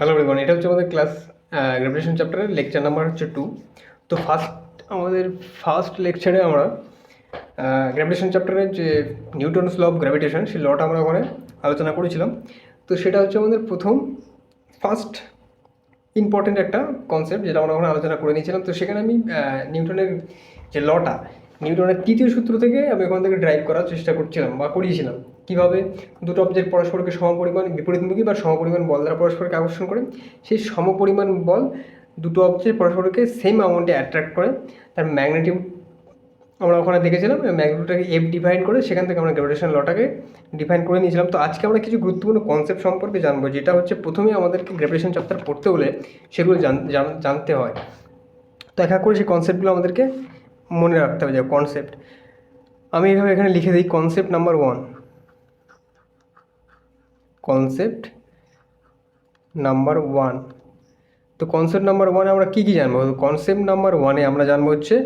Hello everyone এটা হচ্ছে আমাদের ক্লাস গ্র্যাভিটেশন চ্যাপ্টারের লেকচার নাম্বার হচ্ছে টু তো ফার্স্ট আমাদের ফার্স্ট লেকচারে আমরা গ্র্যাভিটেশন চ্যাপ্টারের যে নিউটনস ল অফ গ্র্যাভিটেশন সেই লটা আমরা ওখানে আলোচনা করেছিলাম। তো সেটা হচ্ছে আমাদের প্রথম ফার্স্ট ইম্পর্টেন্ট একটা কনসেপ্ট যেটা আমরা ওখানে আলোচনা করে নিয়েছিলাম। তো সেখানে আমি নিউটনের যে লটা নিউটনের তৃতীয় সূত্র থেকে আমি ওখান থেকে ড্রাইভ করার চেষ্টা করছিলাম বা করিয়েছিলাম। কীভাবে দুটো অবজেক্ট পরস্পরকে সমপরিমাণ, বিপরীতমুখী বা সমপরিমাণ বল দ্বারা পরস্পরকে আকর্ষণ করে, সেই সমপরিমাণ বল দুটো অবজেক্ট পরস্পরকে সেম অ্যামাউন্টে অ্যাট্রাক্ট করে। তার ম্যাগনেটিক আমরা ওখানে দেখেছিলাম ম্যাগনেটটাকে এফ ডিফাইন করে সেখান থেকে আমরা গ্র্যাভিটেশন লটাকে ডিফাইন করে নিয়েছিলাম। তো আজকে আমরা কিছু গুরুত্বপূর্ণ কনসেপ্ট সম্পর্কে জানব, যেটা হচ্ছে প্রথমে আমাদেরকে গ্র্যাভিটেশন চ্যাপ্টার পড়তে হলে সেগুলো জান- জান- জানতে হয়। তো করে সেই কনসেপ্টগুলো আমাদেরকে মনে রাখতে হবে যে কনসেপ্ট আমি এইভাবে এখানে লিখে দিই concept number one concept number one তো কনসেপ্ট নাম্বার ওয়ানে আমরা কী কী জানব? কনসেপ্ট নাম্বার ওয়ানে আমরা জানব হচ্ছে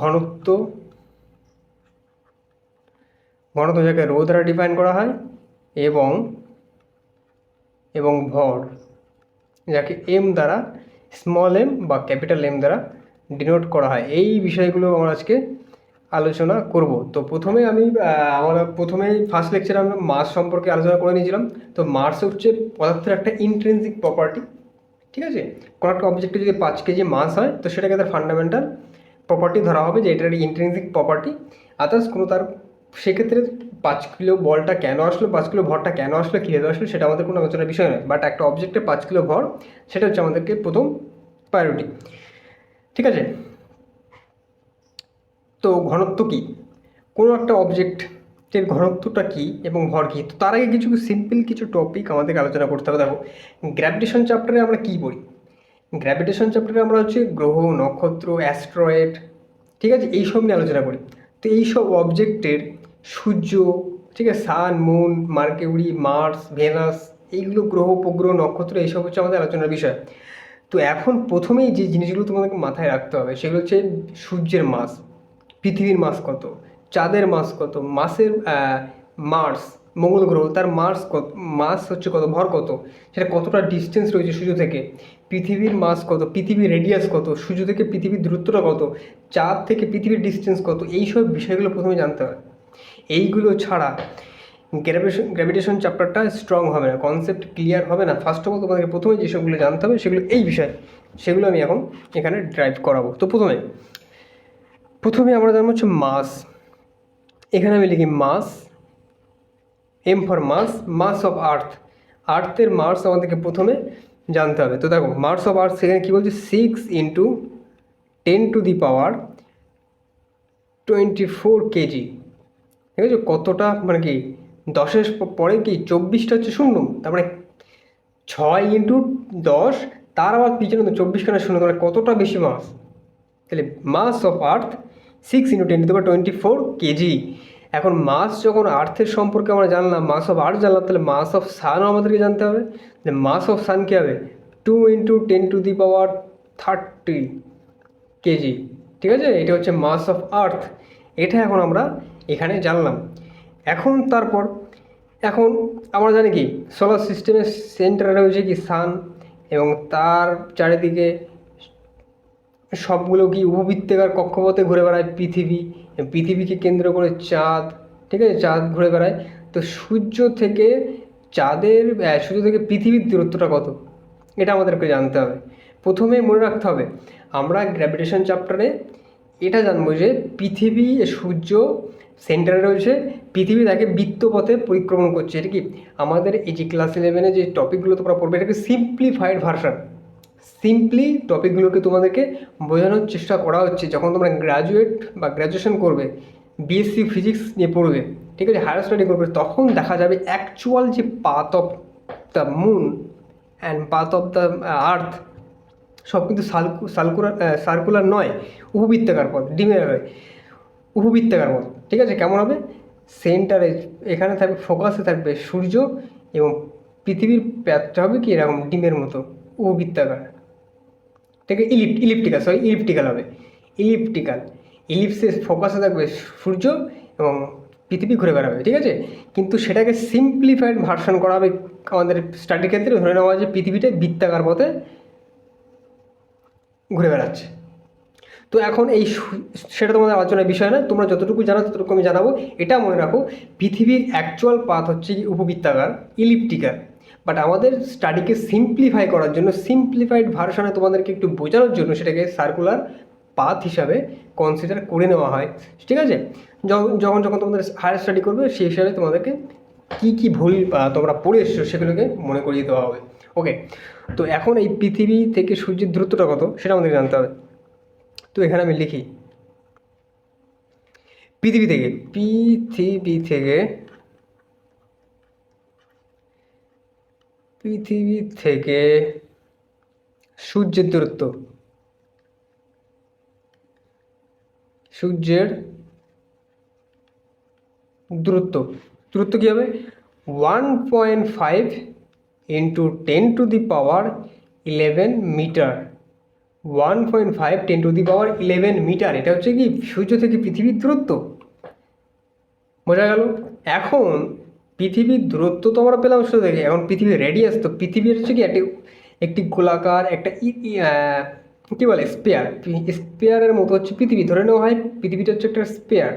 ঘনত্ব ঘনত্ব যাকে রো দ্বারা ডিফাইন করা হয় এবং এবং ভর যাকে এম দ্বারা স্মল এম বা ক্যাপিটাল এম দ্বারা ডিনোট করা হয়। এই বিষয়গুলো আমরা আজকে আলোচনা করব। তো প্রথমে আমি আমরা প্রথমেই ফার্স্ট লেকচারে আমরা মাস সম্পর্কে আলোচনা করে নিয়েছিলাম। তো মার্স হচ্ছে পদার্থের একটা ইন্ট্রেন্সিক প্রপার্টি ঠিক আছে? কোনো একটা অবজেক্টে যদি পাঁচ কেজি মাস হয়, তো সেটাকে তার ফান্ডামেন্টাল প্রপার্টি ধরা হবে যে এটার ইন্ট্রেন্সিক প্রপার্টি আদার্স কোনো তার, সেক্ষেত্রে পাঁচ কিলো বলটা কেন আসলো, পাঁচ কিলো ভরটা কেন আসলো, কীভাবে আসলো, সেটা আমাদের কোনো আলোচনার বিষয় নয়। বাট একটা অবজেক্টে পাঁচ কিলো ভর, সেটা হচ্ছে আমাদেরকে প্রথম প্রায়োরিটি ঠিক আছে? তো ঘনত্ব কী? কোনো একটা অবজেক্টের ঘনত্বটা কী এবং ভর কী তো তার আগে কিছু সিম্পল কিছু টপিক আমাদেরকে আলোচনা করতে হবে। দেখো গ্র্যাভিটেশন চ্যাপ্টারে আমরা কী পড়ি গ্র্যাভিটেশন চ্যাপ্টারে আমরা হচ্ছে গ্রহ, নক্ষত্র অ্যাস্ট্রয়েড ঠিক আছে? এইসব নিয়ে আলোচনা করি। তো এইসব অবজেক্টের সূর্য, ঠিক আছে? Sun Moon Mercury Mars Venus এইগুলো গ্রহ, উপগ্রহ, নক্ষত্র, এইসব হচ্ছে আমাদের আলোচনার বিষয়। তো এখন প্রথমেই যে জিনিসগুলো তোমাদেরকে মাথায় রাখতে হবে, সেগুলো হচ্ছে সূর্যের মাস পৃথিবীর মাস কত? চাঁদের মাস কত? মাসের মার্স মঙ্গল গ্রহ, তার মার্স কত? মাস হচ্ছে কত? ভর কত? সেটা কতটা ডিস্টেন্স রয়েছে সূর্য থেকে? পৃথিবীর মাস কত? পৃথিবীর রেডিয়াস কত? সূর্য থেকে পৃথিবীর দূরত্বটা কত? চাঁদ থেকে পৃথিবীর ডিস্টেন্স কত? এইসব বিষয়গুলো প্রথমে জানতে হয়। এইগুলো ছাড়া গ্র্যাভিটেশন গ্র্যাভিটেশন চ্যাপ্টারটা স্ট্রং হবে না কনসেপ্ট ক্লিয়ার হবে না। ফার্স্ট অফ অল তোমাদেরকে প্রথমে যেসবগুলো জানতে হবে, সেগুলো এই বিষয়। সেগুলো আমি এখন এখানে ড্রাইভ করাবো। তো প্রথমে প্রথমে আমরা জানব হচ্ছে মাস। এখানে আমি লিখি mass M for mass mass of Earth আর্থের mass আমাদেরকে প্রথমে জানতে হবে। তো দেখো মার্স অফ আর্থ সেখানে কী বলছে? Six into ten to the power twenty four KG ঠিক আছে? কতটা মানে কি, দশের পরে কি চব্বিশটা হচ্ছে শূন্য? তার মানে ছয় ইন্টু দশ, তার আবার পিছনে তো চব্বিশ খানা শূন্য, তাহলে কতটা বেশি মাস? তাহলে mass of Earth six into ten to twenty four KG এখন মাস যখন আর্থের সম্পর্কে আমরা জানলাম মাস অফ আর্থ জানলাম, তাহলে মাস অফ সানও আমাদেরকে জানতে হবে। যে মাস অফ সান কী হবে? Two into ten to the power thirty KG ঠিক আছে? এটা হচ্ছে মাস অফ আর্থ এটা এখন আমরা এখানে জানলাম। এখন তারপর, এখন আমরা জানি কি? সোলার সিস্টেমের সেন্টারে রয়েছে কি? সান এবং তার চারিদিকে সবগুলো কি উপবৃত্তাকার কক্ষপথে ঘুরে বেড়ায় পৃথিবী? পৃথিবীকে কেন্দ্র করে চাঁদ, ঠিক আছে? চাঁদ ঘুরে বেড়ায়। তো সূর্য থেকে চাঁদের সূর্য থেকে পৃথিবীর দূরত্বটা কত? এটা আমাদেরকে জানতে হবে। প্রথমে মনে রাখতে হবে, আমরা গ্র্যাভিটেশন চ্যাপ্টারে এটা জানব যে পৃথিবী, সূর্য সেন্টারে রয়েছে, পৃথিবী তাকে বৃত্তপথে পরিক্রমণ করছে। এটা কি? আমাদের এই যে ক্লাস ইলেভেনে যে টপিকগুলো তোমরা পড়বে এটাকে সিম্পলিফাইড ভার্সন সিম্পলি টপিকগুলোকে তোমাদেরকে বোঝানোর চেষ্টা করা হচ্ছে যখন তোমরা গ্র্যাজুয়েট বা গ্র্যাজুয়েশন করবে বিএসসি ফিজিক্স নিয়ে পড়বে, ঠিক আছে হায়ার স্টাডি করবে, তখন দেখা যাবে অ্যাকচুয়াল যে path of the Moon and path of the Earth সব কিন্তু সার্কুলার সার্কুলার নয়, উপবৃত্তাকার পথ ডিমের হয় উপবৃত্তাকার পথ, ঠিক আছে, কেমন হবে? সেন্টারে এখানে থাকবে ফোকাসে থাকবে সূর্য এবং পৃথিবীর প্যাথটা হবে কি? এরকম ডিমের মতো। উপবৃত্তাকার ঠিক আছে, ইলিপ ইলিপ্টিক্যাল সরি ইলিপ্টিক্যাল হবে। ইলিপ্টিক্যাল ইলিপসের ফোকাসে থাকবে সূর্য এবং পৃথিবী ঘুরে বেড়াবে, ঠিক আছে? কিন্তু সেটাকে সিম্পলিফাইড ভার্সন করা হবে আমাদের স্টাডির ক্ষেত্রে, ধরে নেওয়া হয় যে পৃথিবীটা বৃত্তাকার পথে ঘুরে বেড়াচ্ছে। তো এখন এই সেটা তোমাদের আলোচনার বিষয় না, তোমরা যতটুকু জানো ততটুকু আমি জানাব। এটা মনে রাখো, পৃথিবীর অ্যাকচুয়াল পাথ হচ্ছে উপবৃত্তাকার ইলিপ্টিকার বাট আমাদের স্টাডিকে সিম্পলিফাই করার জন্য সিম্পলিফাইড ভার্সনে তোমাদেরকে একটু বোঝানোর জন্য সেটাকে সার্কুলার পাথ হিসাবে কনসিডার করে নেওয়া হয়। ঠিক আছে? যখন যখন তোমাদের হায়ার স্টাডি করবে, সেই হিসাবে তোমাদেরকে কী কী ভুল তোমরা পড়ে এসছো সেগুলোকে মনে করিয়ে দেওয়া হবে। ওকে তো এখন এই পৃথিবী থেকে সূর্যের দূরত্বটা কত, সেটা আমাদের জানতে হবে। তো এখানে আমি লিখি। পৃথিবী থেকে পৃথিবী থেকে পৃথিবী থেকে সূর্যের দূরত্ব। সূর্যের দূরত্ব। দূরত্ব কী হবে? One point five into ten to the power eleven metre one point five ten to the power eleven metre এটা হচ্ছে কি সূর্য থেকে পৃথিবীর দূরত্ব। বোঝা গেল? এখন পৃথিবীর দূরত্ব তো আমরা পেলাম শুধু থেকে এখন পৃথিবীর রেডিয়াস তো পৃথিবীর হচ্ছে কি একটি একটি গোলাকার একটা কী বলে স্পেয়ার স্পেয়ারের মতো হচ্ছে পৃথিবী। ধরে নেওয়া হয় পৃথিবীটা হচ্ছে একটা স্পেয়ার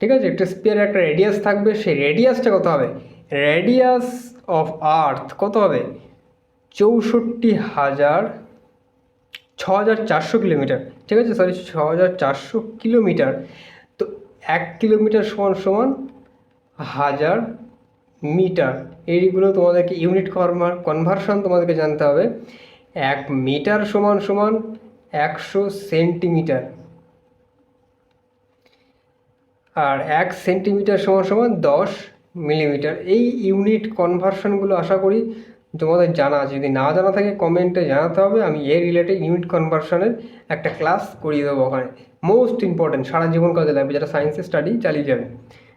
ঠিক আছে? একটা স্পেয়ারের একটা রেডিয়াস থাকবে, সেই রেডিয়াসটা কত হবে? রেডিয়াস অফ আর্থ কত হবে? চৌষট্টি হাজার ছ হাজার চারশো কিলোমিটার। ঠিক আছে? সরি ছ হাজার চারশো কিলোমিটার। এক কিলোমিটার সমান সমান হাজার মিটার। এইগুলো তোমাদেরকে ইউনিট কনভার কনভার্সন তোমাদেরকে জানতে হবে। এক মিটার সমান সমান একশো সেন্টিমিটার। আর এক সেন্টিমিটার সমান সমান দশ মিলিমিটার। এই ইউনিট কনভার্সনগুলো আশা করি তোমাদের জানা আছে। যদি না জানা থাকে কমেন্টে জানাতে হবে। আমি এর রিলেটেড ইউনিট কনভার্সনের একটা ক্লাস করিয়ে দেবো ওখানে। মোস্ট ইম্পর্টেন্ট সারা জীবন কাজে লাগবে, যারা সায়েন্সের স্টাডি চালিয়ে যাবে।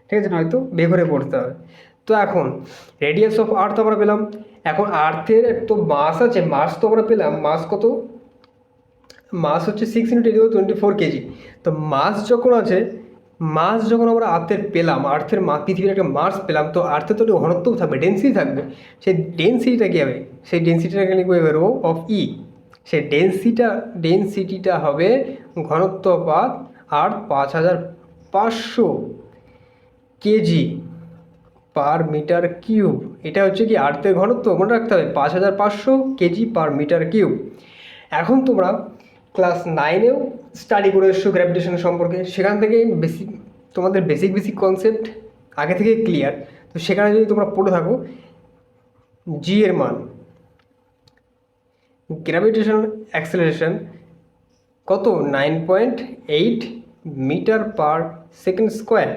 ঠিক আছে? নয়তো বেঘরে পড়তে হবে। তো এখন রেডিয়াস অফ আর্থ আমরা পেলাম। এখন আর্থের তো মাস আছে মাস তো আমরা পেলাম। মাস কত? মাস হচ্ছে six into ten twenty four KG তো মাস যখন আছে মাস যখন আমরা আর্থের পেলাম আর্থের মা পৃথিবীর একটা মাস পেলাম, তো আর্থে তো একটা থাকবে ডেন্সিটি থাকবে। সেই ডেন্সিটিটা কী হবে? সেই ডেন্সিটিটাকে লিখব এবার রো অফ ই সেই ডেন্সিটা ডেন্সিটিটা হবে ঘনত্ব পাত আর্থ পাঁচ হাজার পাঁচশো কেজি পার মিটার কিউব। এটা হচ্ছে কি আর্থের ঘনত্ব? মনে রাখতে হবে, পাঁচ হাজার পাঁচশো কেজি পার মিটার কিউব। এখন তোমরা ক্লাস নাইনেও স্টাডি করে এসছো গ্র্যাভিটেশন সম্পর্কে। সেখান থেকে বেসিক তোমাদের বেসিক বেসিক কনসেপ্ট আগে থেকে ক্লিয়ার তো সেখানে যদি তোমরা পড়ে থাকো জি এর মান গ্র্যাভিটেশন অ্যাক্সেলারেশন কত? Nine point eight metre per second square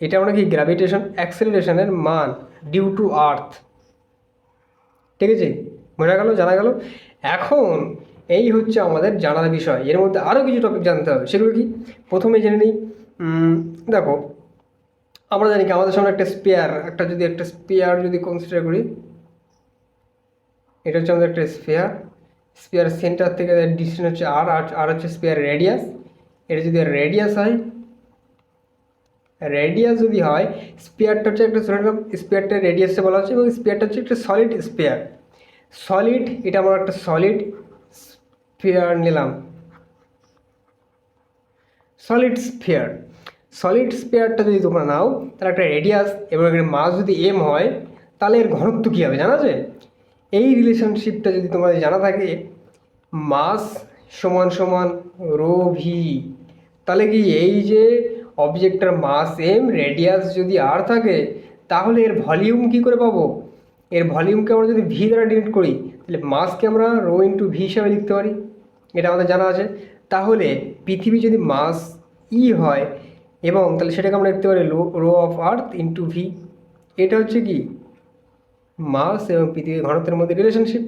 এটা আমরা কি গ্র্যাভিটেশন অ্যাক্সেলারেশনের মান ডিউ টু আর্থ ঠিক আছে? বোঝা গেল? জানা গেল? এখন এই হচ্ছে আমাদের জানার বিষয়। এর মধ্যে আরও কিছু টপিক জানতে হবে। সেগুলো কি? প্রথমে জেনে নিই। দেখো, আমরা জানি কি, আমাদের সামনে একটা স্পেয়ার একটা যদি একটা স্পেয়ার যদি কনসিডার করি, এটা হচ্ছে আমাদের একটা স্পেয়ার স্পেয়ার সেন্টার থেকে ডিস্টেন্স হচ্ছে আর, আর- হচ্ছে স্পেয়ার রেডিয়াস এটা যদি রেডিয়াস হয় রেডিয়াস যদি হয় স্পেয়ারটা হচ্ছে একটা ধরে স্পেয়ারটা রেডিয়াসে বলা হচ্ছে, এবং স্পেয়ারটা হচ্ছে একটা সলিড স্পেয়ার সলিড এটা আমার একটা সলিড স্পেয়ার নিলাম। সলিড স্পেয়ার সলিড স্পেয়ারটা যদি তোমরা নাও, তাহলে একটা রেডিয়াস এবং এর মাস যদি এম হয়, তাহলে এর ঘনত্ব কী হবে জানা আছে এই রিলেশনশিপটা যদি তোমাদের জানা থাকে, মাস সমান সমান রো ভি তাহলে কি এই যে অবজেক্টটার মাস এম রেডিয়াস যদি আর থাকে, তাহলে এর ভলিউম কি করে পাবো? এর ভলিউমকে আমরা যদি ভি দ্বারা ডিনোট করি, তাহলে মাসকে আমরা রো ইন্টু ভি হিসাবে লিখতে পারি। এটা আমাদের জানা আছে। তাহলে পৃথিবী যদি মাস ই হয়, এবং তাহলে সেটাকে আমরা লিখতে পারি rho of earth into V এটা হচ্ছে কি? মাস এবং পৃথিবীর ঘনত্বের মধ্যে রিলেশনশিপ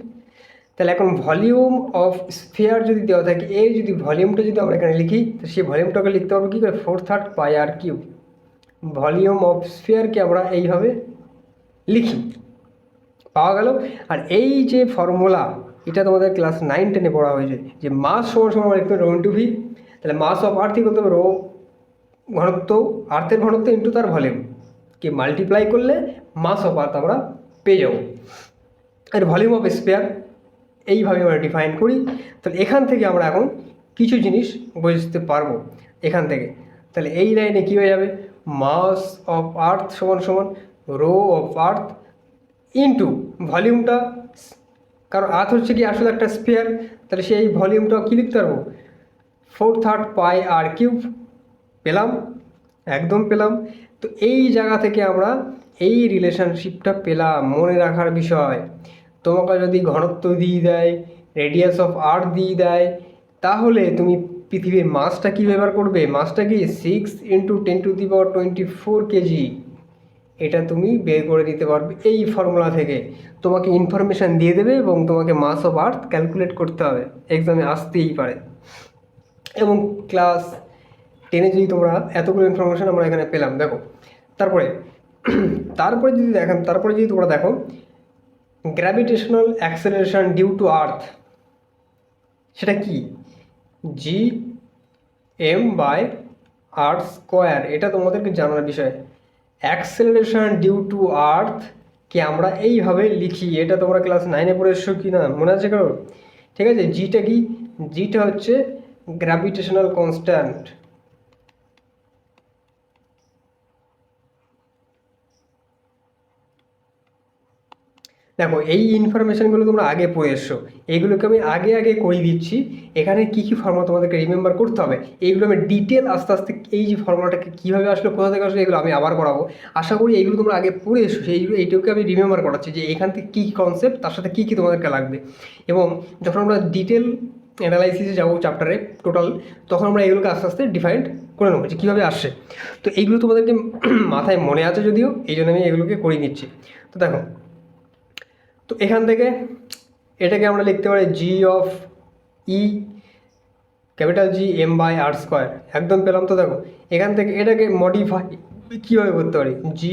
তাহলে এখন ভলিউম অফ স্ফিয়ার যদি দেওয়া থাকে এই যদি ভলিউমটা যদি আমরা এখানে লিখি, তো সেই ভলিউমটাকে লিখতে পারব কী করে? Four third pi R cube volume of স্ফিয়ারকে আমরা এইভাবে লিখি। পাওয়া গেল। আর এই যে ফর্মুলা এটা তোমাদের ক্লাস নাইন টেনে পড়া হয়েছে, যে মাস সমান সমান আমরা লিখতে রো ইন্টু ভি তাহলে mass of earth equal to rho ঘনত্ব আর্থের ঘনত্ব ইন্টু তার ভলিউম কি মাল্টিপ্লাই করলে মাস অফ আর্থ আমরা পেয়ে যাব। আর ভলিউম অফ স্পেয়ার এইভাবে আমরা ডিফাইন করি। তাহলে এখান থেকে আমরা এখন কিছু জিনিস বুঝতে পারব। এখান থেকে। তাহলে এই লাইনে কী হয়ে যাবে? মাস অফ আর্থ সমান সমান রো অফ আর্থ ইন্টু ভলিউমটা কারণ আর্থ হচ্ছে কি আসলে একটা স্পেয়ার তাহলে সেই ভলিউমটা কী লিখতে পারব? Four third pi R cube পেলাম, একদম পেলাম। তো এই জায়গা থেকে আমরা এই রিলেশনশিপটা পেলাম, মনে রাখার বিষয়। তোমাকে যদি ঘনত্ব দিয়ে দেয় রেডিয়াস অফ আর্থ দিয়ে দেয়, তাহলে তুমি পৃথিবীর মাছটা কী ব্যবহার করবে? মাছটা কি six into ten to the power twenty four KG এটা তুমি বের করে দিতে পারবে এই ফর্মুলা থেকে। তোমাকে ইনফরমেশান দিয়ে দেবে এবং তোমাকে মাস অফ আর্থ ক্যালকুলেট করতে হবে। এক্সামে আসতেই পারে। এবং ক্লাস টেনে যদি তোমরা এতগুলো ইনফরমেশান আমরা এখানে পেলাম, দেখো। তারপরে তারপরে যদি দেখেন, তারপরে যদি তোমরা দেখো gravitational acceleration due to earth সেটা কি? G M by earth square এটা তোমাদেরকে জানার বিষয়। অ্যাক্সেলারেশন ডিউ টু আর্থ কে আমরা এইভাবে লিখি। এটা তোমরা ক্লাস নাইনে পড়ে এসছো কি না? মনে আছে কারও ঠিক আছে? জিটা কি? জিটা হচ্ছে গ্র্যাভিটেশনাল কনস্ট্যান্ট দেখো, এই ইনফরমেশানগুলো তোমরা আগে পড়ে এসছো এইগুলোকে আমি আগে আগে করে দিচ্ছি। এখানে কী কী ফর্মুলা তোমাদেরকে রিমেম্বার করতে হবে, এইগুলো আমি ডিটেল আস্তে আস্তে এই যে ফর্মুলাটাকে কীভাবে আসলো, কোথা থেকে আসলো, এগুলো আমি আবার করাবো। আশা করি এইগুলো তোমরা আগে পড়ে এসো সেইগুলো এইটুকুকে আমি রিমেম্বার করাচ্ছি যে এখান থেকে কী কনসেপ্ট তার সাথে কী কী তোমাদেরকে লাগবে। এবং যখন আমরা ডিটেল অ্যানালাইসিসে যাব চ্যাপ্টারে টোটাল তখন আমরা এগুলোকে আস্তে আস্তে ডিফাইন্ড করে নেব যে কীভাবে আসছে। তো এইগুলো তোমাদেরকে মাথায় মনে আছে যদিও এই জন্য আমি এগুলোকে করিয়ে নিচ্ছি। তো দেখো তো এখান থেকে এটাকে আমরা লিখতে পারি G of E capital G M by R square একদম পেলাম তো দেখো। এখান থেকে এটাকে মডিফাই কীভাবে করতে পারি? জি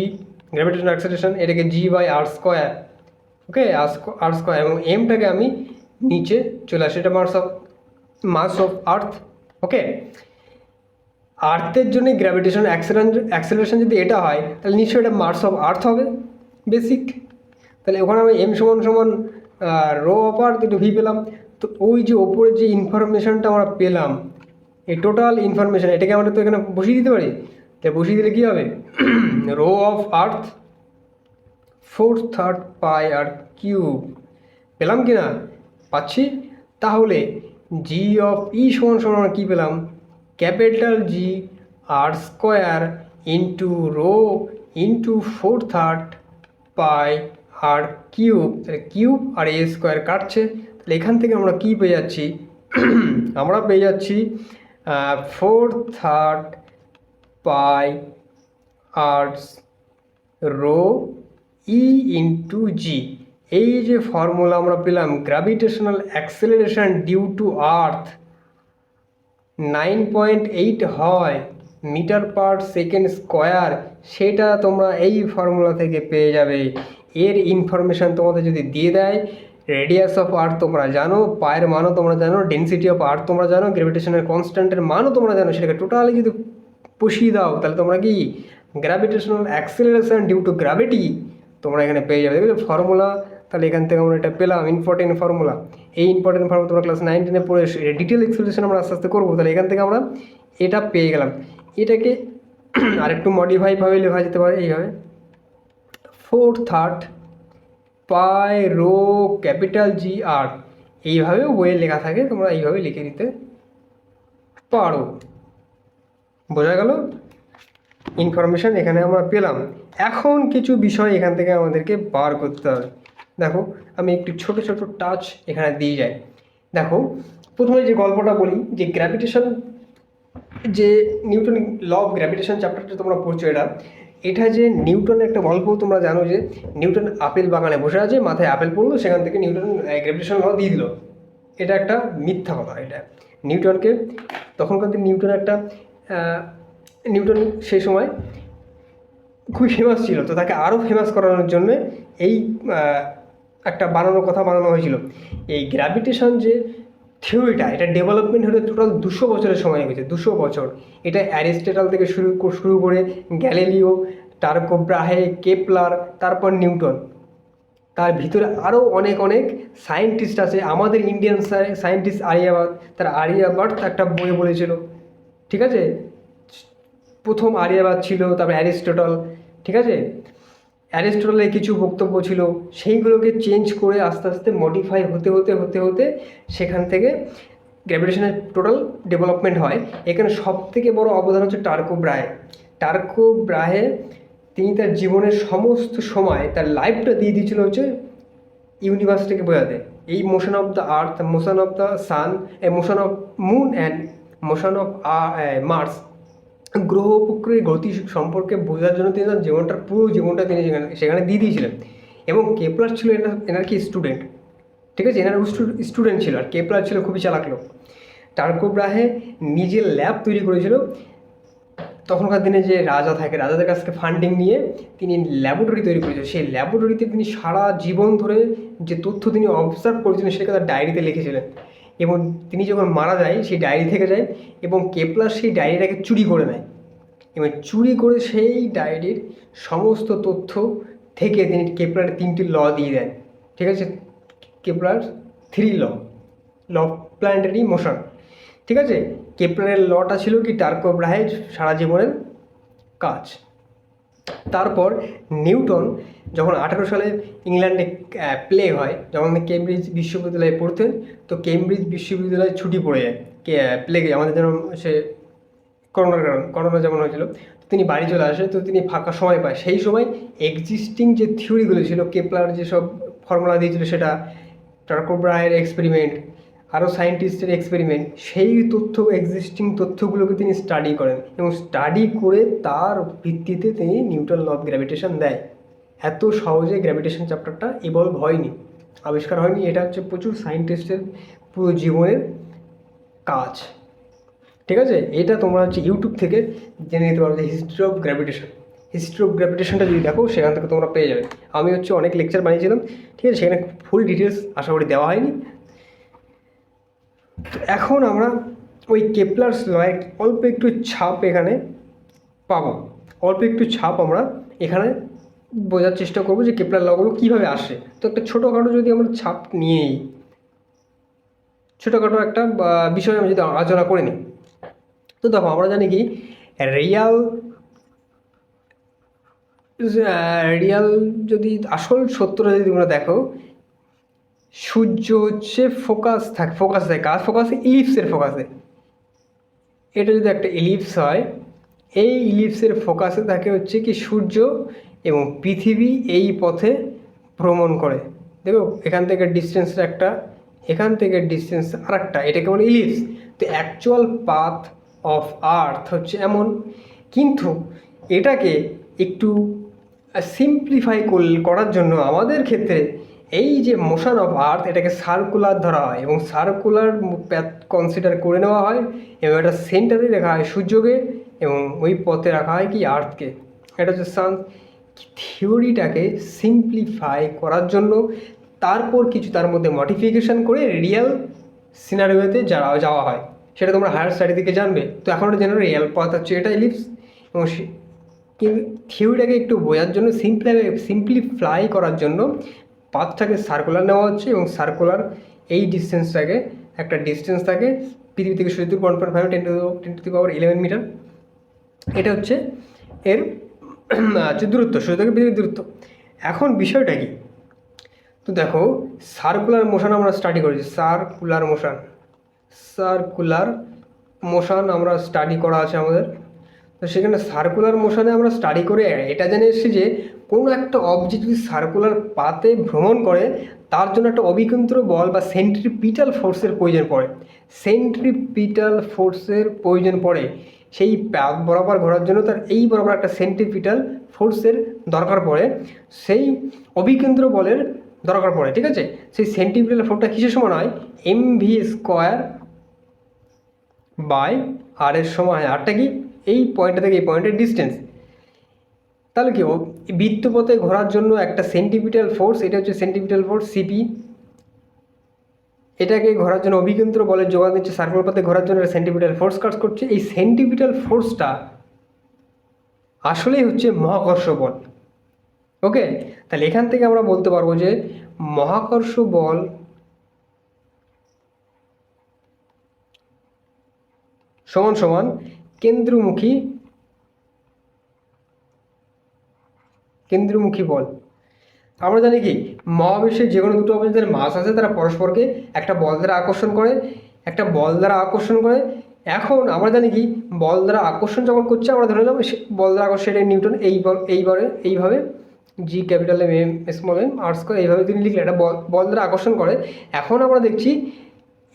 গ্র্যাভিটেশন অ্যাক্সেলেশন এটাকে G by R square okay R square এবং এমটাকে আমি নিচে চলে আসি। এটা মাস of mass of earth okay আর্থের জন্য গ্র্যাভিটেশন অ্যাক্সেলেশন যদি এটা হয়, তাহলে নিশ্চয়ই এটা মার্স অফ আর্থ হবে। বেসিক তাহলে ওখানে আমি এম সমান সমান রো অপার দুটো ভি পেলাম। তো ওই যে ওপরের যে ইনফরমেশানটা আমরা পেলাম, এই টোটাল ইনফরমেশান এটাকে আমরা তো এখানে বসিয়ে দিতে পারি? তাহলে বসিয়ে দিলে কী হবে? Rho of earth four third pi R cube পেলাম কি না? পাচ্ছি। তাহলে জি অফ ই সমান সমান আমরা কী পেলাম? Capital G R square into rho into four third pi R cube, তাহলে কিউব আর এ স্কোয়ার কাটছে। তাহলে এখান থেকে আমরা কী পেয়ে যাচ্ছি? আমরা পেয়ে যাচ্ছি four third pi arts rho E into G এই যে ফর্মুলা আমরা পেলাম gravitational acceleration due to earth nine point eight হয় মিটার পার সেকেন্ড স্কোয়ার সেটা তোমরা এই ফর্মুলা থেকে পেয়ে যাবে। এর ইনফরমেশান তোমাদের যদি দিয়ে দেয় রেডিয়াস অফ আর্থ তোমরা জানো, পায়ের মানও তোমরা জানো ডেন্সিটি অফ আর্থ তোমরা জানো গ্র্যাভিটেশনের কনস্ট্যান্টের মানও তোমরা জানো, সেটাকে টোটালি যদি পুষিয়ে দাও, তাহলে তোমরা কি gravitational acceleration due to gravity তোমরা এখানে পেয়ে যাবে। দেখবে ফর্মুলা তাহলে এখান থেকে আমরা এটা পেলাম ইম্পর্টেন্ট ফর্মুলা এই ইম্পর্টেন্ট ফর্মুলা তোমরা ক্লাস নাইন টেনে পড়ে ডিটেল এক্সপ্লেনেশন আমরা আস্তে আস্তে করব, তাহলে এখান থেকে আমরা এটা পেয়ে গেলাম। এটাকে আরেকটু মডিফাইভাবে লেখা যেতে পারে, এইভাবে। Four third, pi, rho, capital G, R. এইভাবেও বইয়ে লেখা থাকে, তোমরা এইভাবে লিখে দিতে পারো। বোঝা গেল? ইনফরমেশান এখানে আমরা পেলাম। এখন কিছু বিষয় এখান থেকে আমাদেরকে বার করতে হবে। দেখো, আমি একটু ছোট ছোট টাচ এখানে দিয়ে যাই। দেখো, প্রথমে যে গল্পটা বলি, যে গ্র্যাভিটেশন যে নিউটন ল অফ গ্র্যাভিটেশন চ্যাপ্টারটা তোমরা পড়ছো এটা এটা যে নিউটনের একটা গল্প, তোমরা জানো যে নিউটন আপেল বাগানে বসে আছে, মাথায় আপেল পড়ল, সেখান থেকে নিউটন গ্র্যাভিটেশন ল দিয়ে দিল। এটা একটা মিথ্যা কথা এটা। নিউটনকে, তখনকার দিন নিউটন একটা নিউটন সেই সময় খুবই ফেমাস ছিল, তো তাকে আরও ফেমাস করানোর জন্য এই একটা বানানোর কথা বানানো হয়েছিল। এই গ্র্যাভিটেশন যে থিওরিটা, এটা ডেভেলপমেন্ট হতে টোটাল দুশো বছরের সময় লেগেছে, দুশো বছর। এটা অ্যারিস্টেটাল থেকে শুরু শুরু করে গ্যালিলিও টার্কো ব্রাহে, কেপলার, তারপর নিউটন। তার ভিতরে আরও অনেক অনেক সায়েন্টিস্ট আছে। আমাদের ইন্ডিয়ান সায়েন্টিস্ট আরিয়াবাদ, তার আরিয়াবাদ একটা বই বলেছিল। ঠিক আছে? প্রথম আরিয়াবাদ ছিল, তারপর অ্যারিস্টটল। ঠিক আছে? অ্যারিস্টটলের কিছু বক্তব্য ছিল, সেইগুলোকে চেঞ্জ করে আস্তে আস্তে মডিফাই হতে হতে হতে হতে সেখান থেকে গ্র্যাভিটেশনের টোটাল ডেভেলপমেন্ট হয়। এখানে সব থেকে বড় অবদান হচ্ছে টার্কো ব্রাহে। টার্কো ব্রাহে তিনি তার জীবনের সমস্ত সময় তার লাইফটা দিয়ে দিয়েছিল হচ্ছে ইউনিভার্সটাকে বোঝাতে। এই motion of the earth motion of the sun motion of moon and motion of Mars গ্রহ উপগ্রহের গতি সম্পর্কে বোঝার জন্য তিনি তার জীবনটার পুরো জীবনটা তিনি সেখানে সেখানে দিয়ে দিয়েছিলেন। এবং কেপলার ছিল এনার এনার কি স্টুডেন্ট ঠিক আছে? এনার স্টুডেন্ট ছিল আর কেপলার ছিল খুবই চালাক লোক। টার্কো ব্রাহে নিজের ল্যাব তৈরি করেছিল। তখনকার দিনে যে রাজা থাকে, রাজাদের কাছ থেকে ফান্ডিং নিয়ে তিনি ল্যাবরেটরি তৈরি করেছিলেন সেই ল্যাবরেটরিতে তিনি সারা জীবন ধরে যে তথ্য তিনি অবজার্ভ করেছিলেন সেটা তার ডায়েরিতে লিখেছিলেন। এবং তিনি যখন মারা যায়, সেই ডায়েরি থেকে যায় এবং কেপলার সেই ডায়েরিটাকে চুরি করে নেয়। এবং চুরি করে সেই ডায়েরির সমস্ত তথ্য থেকে তিনি কেপলারের তিনটি ল দিয়ে দেন। ঠিক আছে? Kepler three law law planetary motion ঠিক আছে? কেপলারের লটা ছিল কি টার্কো ব্রাহের সারা জীবনের কাজ। তারপর নিউটন যখন আঠারো সালে ইংল্যান্ডে প্লে হয়, যখন কেমব্রিজ বিশ্ববিদ্যালয়ে পড়তেন তো কেমব্রিজ বিশ্ববিদ্যালয়ে ছুটি পড়ে যায়। কে প্লেগে আমাদের যেমন সে করোনার কারণ, করোনা যেমন হয়েছিল তিনি বাড়ি চলে আসে, তো তিনি ফাঁকা সময় পায়। সেই সময় এক্সিস্টিং যে থিওরিগুলো ছিল কেপলার যেসব ফর্মুলা দিয়েছিল সেটা টার্কোব্রায়ের এক্সপেরিমেন্ট আরও সায়েন্টিস্টের এক্সপেরিমেন্ট সেই তথ্য এক্সিস্টিং তথ্যগুলোকে তিনি স্টাডি করেন এবং স্টাডি করে তার ভিত্তিতে তিনি নিউটন ল অফ গ্র্যাভিটেশন দেয়। এত সহজে গ্র্যাভিটেশন চ্যাপ্টারটা ইভলভ হয়নি, আবিষ্কার হয়নি, এটা হচ্ছে প্রচুর সায়েন্টিস্টের পুরো জীবনের কাজ। ঠিক আছে? এটা তোমরা হচ্ছে ইউটিউব থেকে জেনে নিতে পারবে যে history of gravitation history of গ্র্যাভিটেশনটা যদি দেখো, সেখান থেকে তোমরা পেয়ে যাবে। আমি হচ্ছে অনেক লেকচার বানিয়েছিলাম, ঠিক আছে? সেখানে ফুল ডিটেলস আশা করি দেওয়া হয়নি। তো এখন আমরা ওই কেপলার্স লয়ের অল্প একটু ছাপ এখানে পাবো। অল্প একটু ছাপ আমরা এখানে বোঝার চেষ্টা করব যে কেপলার লগুলো কীভাবে আসে। তো একটা ছোটোখাটো যদি আমরা ছাপ নিয়ে নিই ছোটোখাটো একটা বিষয় আমি যদি আলোচনা করে নিই। তো দেখো, আমরা জানি কি? রিয়াল রিয়াল যদি আসল সত্যটা যদি তোমরা দেখো, সূর্য হচ্ছে ফোকাস থাকে ফোকাস থাকে কাজ ফোকাসে ইলিপসের ফোকাসে এটা যদি একটা ইলিপস হয়, এই ইলিপসের ফোকাসে থাকে হচ্ছে কি সূর্য এবং পৃথিবী এই পথে ভ্রমণ করে। দেখো, এখান থেকে ডিস্টেন্সটা একটা, এখান থেকে ডিস্টেন্স আর একটা এটাকে বলে ইলিপস তো অ্যাকচুয়াল পাথ অফ আর্থ হচ্ছে এমন। কিন্তু এটাকে একটু সিম্পলিফাই করার জন্য আমাদের ক্ষেত্রে এই যে মোশন অফ আর্থ এটাকে সার্কুলার ধরা হয় এবং সার্কুলার কনসিডার করে নেওয়া হয় এবং এটা সেন্টারে রাখা হয় সূর্যকে এবং ওই পথে রাখা হয় কি আর্থকে এটা হচ্ছে সান থিওরিটাকে সিম্পলিফাই করার জন্য, তারপর কিছু তার মধ্যে মডিফিকেশান করে রিয়েল সিনারিওতে যাওয়া যাওয়া হয়। সেটা তোমরা হায়ার স্টাডি থেকে জানবে। তো এখন জেনারেল রিয়েল পথ হচ্ছে এটা ইলিপস এবং থিওরিটাকে একটু বোঝার জন্য সিম্পলি সিম্পলিফ্লাই করার জন্য পাথটাকে সার্কুলার নেওয়া হচ্ছে এবং সার্কুলার এই ডিস্টেন্সটাকে একটা ডিস্টেন্স থাকে পৃথিবী থেকে সূর্য one point five ten to ten to power eleven metre এটা হচ্ছে এর হচ্ছে দূরত্ব সূর্য থেকে পৃথিবীর দূরত্ব। এখন বিষয়টা কি? তো দেখো সার্কুলার মোশন আমরা স্টাডি করেছি। সার্কুলার মোশন সার্কুলার মোশন আমরা স্টাডি করা আছে আমাদের। তো সেখানে সার্কুলার মোশনে আমরা স্টাডি করে এটা জেনে এসেছি যে, কোনো একটা অবজেক্ট যদি সার্কুলার পাতে ভ্রমণ করে, তার জন্য একটা অবিকেন্দ্র বল বা সেন্ট্রিপিটাল ফোর্সের প্রয়োজন পড়ে। সেন্ট্রিপিটাল ফোর্সের প্রয়োজন পড়ে। সেই বরাবর ঘোরার জন্য তার এই বরাবর একটা সেন্ট্রিপিটাল ফোর্সের দরকার পড়ে। সেই অভিকেন্দ্র বলের দরকার পড়ে, ঠিক আছে? সেই সেন্ট্রিপিটাল ফোর্সটা কিসের সমান হয়? M V square by R এর সমান হয়। আরটা কি? এই পয়েন্টটা থেকে এই পয়েন্টের ডিস্টেন্স তাহলে কি বৃত্তপথে ঘোরার জন্য একটা সেন্টিপিটাল ফোর্স এটা হচ্ছে সেন্টিপিটাল ফোর্স সিপি এটাকে ঘোরার জন্য অভিকেন্দ্র বলের যোগান দিচ্ছে সার্কুলার পথে ঘোরার জন্য সেন্টিমিটার ফোর্স কাজ করছে। এই সেন্টিমিটার ফোর্সটা আসলেই হচ্ছে মহাকর্ষ বল। ওকে তাহলে এখান থেকে আমরা বলতে পারব যে মহাকর্ষ বল সমান সমান কেন্দ্রমুখী কেন্দ্রমুখী বল। আমরা জানি কি, মহাবিশ্বের যে কোনো দুটো অবজেক্টের মাস আছে, তারা পরস্পরকে একটা বল দ্বারা আকর্ষণ করে, একটা বল দ্বারা আকর্ষণ করে। এখন আমরা জানি কি, বল দ্বারা আকর্ষণ যখন করছে, আমরা ধরে নিলাম বল দ্বারা আকর্ষণ এটা নিউটন এই বল এইবারে এইভাবে G capital M M small M R square এইভাবে তিনি লিখলেন, একটা বল বল দ্বারা আকর্ষণ করে। এখন আমরা দেখছি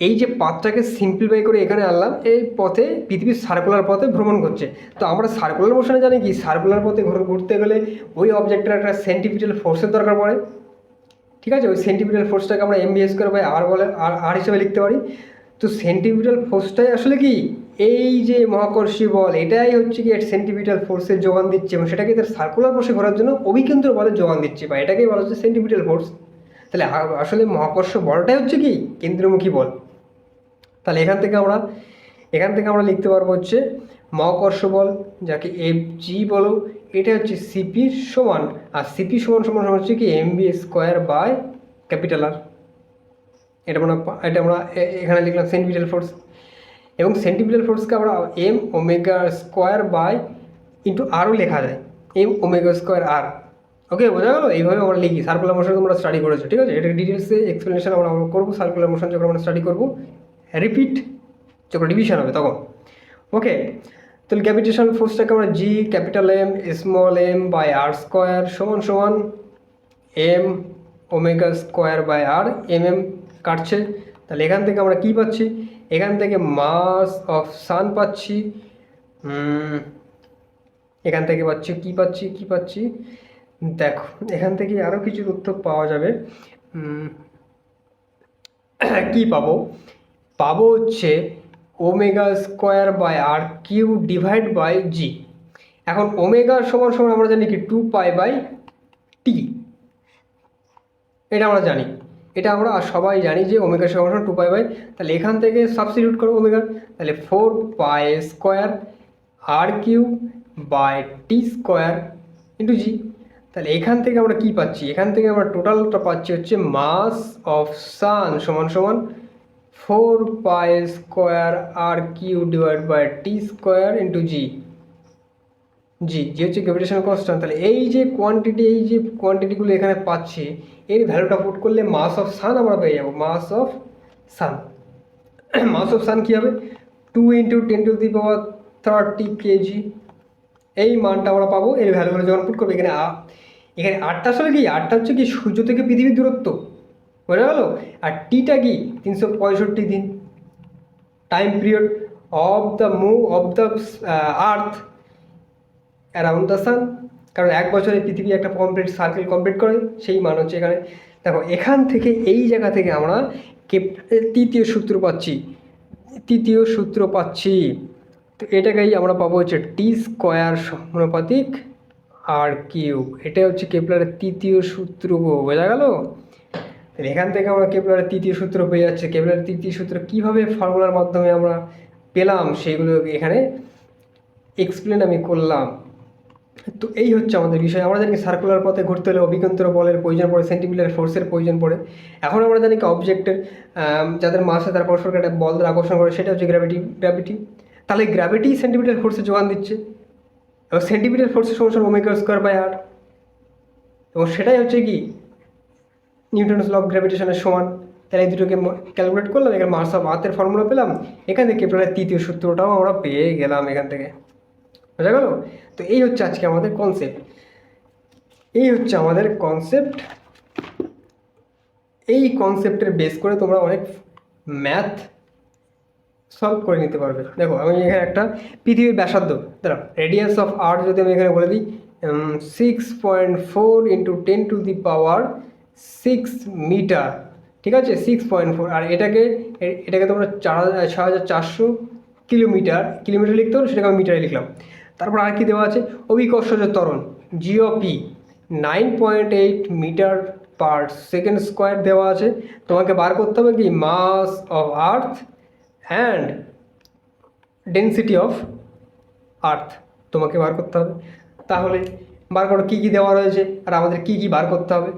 এই যে পাথটাকে সিম্পলিফাই করে এখানে আনলাম, এই পথে পৃথিবীর সার্কুলার পথে ভ্রমণ করছে। তো আমরা সার্কুলার মোশনে জানি কি? সার্কুলার পথে ঘুরতে গেলে ওই অবজেক্টের একটা সেন্টিপিটাল ফোর্সের দরকার পড়ে। ঠিক আছে? ওই সেন্টিপিটাল ফোর্সটাকে আমরা এম বিএস করে বাই আর বলে আর আর হিসেবে লিখতে পারি। তো সেন্টিপিটাল ফোর্সটাই আসলে কি? এই যে মহাকর্ষী বল, এটাই হচ্ছে কি সেন্টিপিটাল ফোর্সের যোগান দিচ্ছে এবং সেটাকে তার সার্কুলার বসে ঘোরার জন্য অভিকেন্দ্র বলের যোগান দিচ্ছে বা এটাকেই বলা হচ্ছে সেন্টিপিটাল ফোর্স তাহলে আসলে মহাকর্ষ বলটাই হচ্ছে কি? কেন্দ্রমুখী বল। তাহলে এখান থেকে আমরা, এখান থেকে আমরা লিখতে পারব হচ্ছে মহাকর্ষ বল, যাকে এফ জি বলো, এটা হচ্ছে সিপি সমান, আর সিপি সমান সমান সমান হচ্ছে কি M B square by capital R এটা আমরা এটা আমরা এখানে লিখলাম সেন্টিমিটার ফোর্স এবং সেন্টিমিটার ফোর্সকে আমরা M omega square by into আরও লেখা যায়। M omega square R okay বোঝা গেলো? এইভাবে আমরা লিখি। সার্কুলার মোশন তোমরা স্টাডি করেছ, ঠিক আছে? এটা ডিটেলসে এক্সপ্লেনেশন আমরা করব। সার্কুলার মোশন যখন আমরা স্টাডি করব রিপিট যখন ডিভিশন হবে তখন। ওকে তাহলে গ্র্যাভিটেশন ফোর্সটাকে আমরা G capital M small M by R square সমান সমান M omega square by R M M কাটছে। তাহলে এখান থেকে আমরা কি পাচ্ছি? এখান থেকে মাস অফ সান পাচ্ছি। এখান থেকে পাচ্ছি, কি পাচ্ছি কি পাচ্ছি? দেখো, এখান থেকে আরও কিছু তথ্য পাওয়া যাবে। কি পাবো? পাবো হচ্ছে omega square by R cube divide by G. এখন ওমেগার সমান সমান আমরা জানি কি টু পাই বাই টি। এটা আমরা জানি। এটা আমরা সবাই জানি যে ওমেগা সমান সমান টু পাই বাই। তাহলে এখান থেকে সাবস্টিটিউট করো ওমেগা। তাহলে four pi square R cube by T square into G. তাহলে এখান থেকে আমরা কি পাচ্ছি? এখান থেকে আমরা টোটালটা পাচ্ছি হচ্ছে মাস অফ সান সমান সমান four pi square R cube divide by T square into G G যে হচ্ছে গ্র্যাভিটেশনাল কনস্ট্যান্ট তাহলে এই যে কোয়ান্টিটি এই যে কোয়ান্টিটিগুলো এখানে পাচ্ছি, এর ভ্যালুটা পুট করলে মাস অফ সান আমরা পেয়ে যাব। মাস of San mass of San কী হবে? Two into ten to the power thirty KG এই মানটা আমরা পাবো, এর ভ্যালুগুলো যখন পুট করব, এখানে এখানে আটটা আসলে কি? আটটা হচ্ছে কি সূর্য থেকে পৃথিবীর দূরত্ব। বোঝা গেল? আর টিটা কি? তিনশো পঁয়ষট্টি দিন। Time period of the move of the earth around the sun কারণ এক বছরে পৃথিবী একটা কমপ্লিট সার্কেল কমপ্লিট করে, সেই মান হচ্ছে এখানে। দেখো, এখান থেকে এই জায়গা থেকে আমরা তৃতীয় সূত্র পাচ্ছি। তৃতীয় সূত্র পাচ্ছি। তো এটাকেই আমরা পাবো হচ্ছে টি স্কোয়ার সমানুপাতিক আর কিউব এটা হচ্ছে কেপলারের তৃতীয় সূত্র, বোঝা গেল? তাহলে এখান থেকে আমরা কেপলারের তৃতীয় সূত্র পেয়ে যাচ্ছে। কেপলারের তৃতীয় সূত্র কীভাবে ফর্মুলার মাধ্যমে আমরা পেলাম সেগুলো এখানে এক্সপ্লেন আমি করলাম। তো এই হচ্ছে আমাদের বিষয়। আমরা জানি সার্কুলার পথে ঘুরতে হলে অভিকন্তর বলের প্রয়োজন পড়ে সেন্টিমিটার ফোর্সের প্রয়োজন পড়ে। এখন আমরা জানি কি অবজেক্টের যাদের মাসে তার পরস্পরকে একটা বল দ্বারা আকর্ষণ করে, সেটা হচ্ছে গ্র্যাভিটি গ্র্যাভিটি তাহলে গ্র্যাভিটি সেন্টিমিটার ফোর্সে যোগান দিচ্ছে। এবং সেন্টিমিটার ফোর্সের সমস্যা ওমেগা স্কোয়ার বাই আর এবং সেটাই হচ্ছে কি নিউটনস ল অফ গ্র্যাভিটেশনের সমান। তাহলে এই দুটোকে ক্যালকুলেট করলাম, এখানে মাস অফ আর্থের ফর্মুলা পেলাম। এখান থেকে প্রায় তৃতীয় সূত্রটাও আমরা পেয়ে গেলাম এখান থেকে। বোঝা গেল? তো এই হচ্ছে আজকে আমাদের কনসেপ্ট এই হচ্ছে আমাদের কনসেপ্ট এই কনসেপ্টের বেস করে তোমরা অনেক ম্যাথ সলভ করে নিতে পারবে। দেখো, আমি এখানে একটা পৃথিবীর ব্যাসার্ধ। দাঁড়াও রেডিয়াস অফ আর্ট যদি আমি এখানে বলে দিই six point four into ten to the power six metre ঠিক আছে? সিক্স পয়েন্ট ফোর আর এটাকে এটাকে তোমরা চার হাজার ছ হাজার চারশো কিলোমিটার কিলোমিটার লিখতে হলো সেটাকে আমি মিটারে লিখলাম। তারপর আর কি দেওয়া আছে? অভিকর্ষজ ত্বরণ GOP nine point eight metre per second square দেওয়া আছে। তোমাকে বার করতে হবে কি? Mass of earth and density of earth তোমাকে বার করতে হবে। তাহলে বার করো, কী কী দেওয়া রয়েছে? আর আমাদের কী কী বার করতে হবে?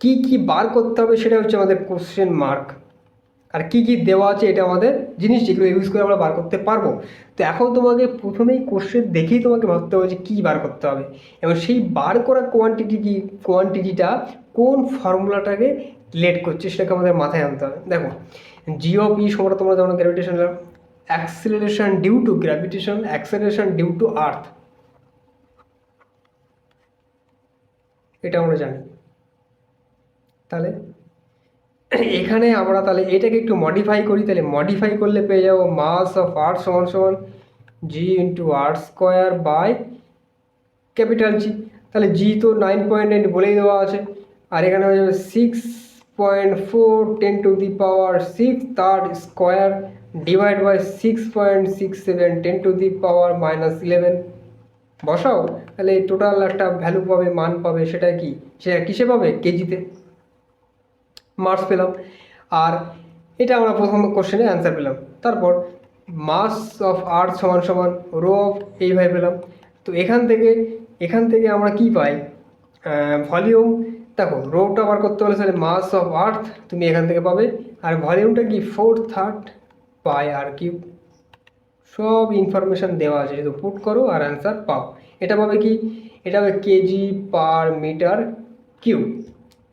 কী কী বার করতে হবে সেটা হচ্ছে আমাদের কোশ্চেন মার্ক আর কী কী দেওয়া আছে এটা আমাদের জিনিস যেগুলো ইউজ করে আমরা বার করতে পারব। তো এখন তোমাকে প্রথমেই কোশ্চেন দেখেই তোমাকে ভাবতে হবে যে কী বার করতে হবে। এবং সেই বার করা কোয়ান্টিটি কি কোয়ান্টিটিটা কোন ফর্মুলাটাকে লেট করছে সেটাকে আমাদের মাথায় আনতে হবে। দেখো জিও পি সময় তোমরা যেমন gravitation acceleration due to gravitation acceleration due to earth এটা আমরা জানি। তাহলে এখানে আমরা তাহলে এটাকে একটু মডিফাই করি, তাহলে মডিফাই করলে পেয়ে যাব মাস অফ আর্ট সমান সমান G into R square by capital G তাহলে জি তো নাইন পয়েন্ট এইট বলেই দেওয়া আছে, আর এখানে হয়ে যাবে six point four ten to the power six তার square divide by six point six seven ten to the power minus eleven বসাও, তাহলে টোটাল একটা ভ্যালু পাবে, মান পাবে, সেটা কি? সেটা কিসে পাবে? কেজিতে। মার্কস পেলাম। আর এটা আমরা প্রথম কোশ্চেনে অ্যান্সার পেলাম। তারপর মাস অফ আর্থ সমান সমান রো অফ এইভাবে পেলাম। তো এখান থেকে এখান থেকে আমরা কি পাই? ভলিউম দেখো রোটা বার করতে হলে তাহলে মাস অফ আর্থ তুমি এখান থেকে পাবে। আর ভলিউমটা কি? Four third pi R cube সব ইনফরমেশান দেওয়া আছে শুধু পুট করো আর অ্যান্সার পাও। এটা পাবে কি? এটা হবে কেজি পার মিটার কিউব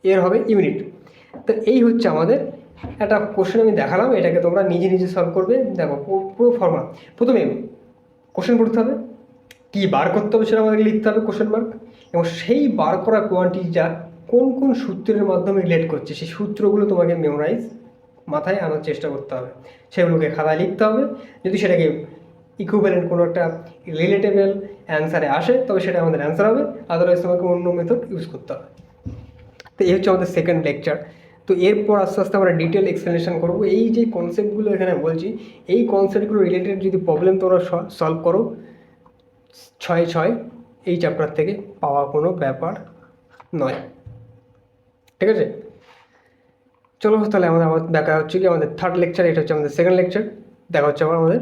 এর হবে ইউনিট তো এই হচ্ছে আমাদের একটা কোশ্চেন আমি দেখালাম, এটাকে তোমরা নিজে নিজে সলভ করবে। দেখো পুরো ফর্মুলা প্রথমে কোশ্চেন করতে হবে, কী বার করতে হবে সেটা আমাদেরকে লিখতে হবে কোশ্চেন মার্ক এবং সেই বার করা কোয়ান্টিটিটা কোন কোন সূত্রের মাধ্যমে রিলেট করছে, সেই সূত্রগুলো তোমাকে মেমোরাইজ মাথায় আনার চেষ্টা করতে হবে। সেগুলোকে খাতায় লিখতে হবে। যদি সেটাকে ইকুইভ্যালেন্ট কোনো একটা রিলেটেবল অ্যান্সারে আসে, তবে সেটা আমাদের অ্যান্সার হবে। আদারওয়াইজ তোমাকে অন্য মেথড ইউজ করতে হবে। তো এই হচ্ছে আমাদের সেকেন্ড লেকচার তো এরপর আস্তে আস্তে আমরা ডিটেল এক্সপ্লেনেশন করব। এই যে কনসেপ্টগুলো এখানে বলছি, এই কনসেপ্টগুলো রিলেটেড যদি প্রবলেম তোমরা সলভ করো, ছয় ছয়, এই চ্যাপ্টার থেকে পাওয়া কোনো ব্যাপার নয়। ঠিক আছে? চলো তাহলে আমাদের আবার দেখা হচ্ছে কি আমাদের থার্ড লেকচার এটা হচ্ছে আমাদের সেকেন্ড লেকচার দেখা হচ্ছে আবার আমাদের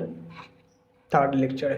থার্ড লেকচারে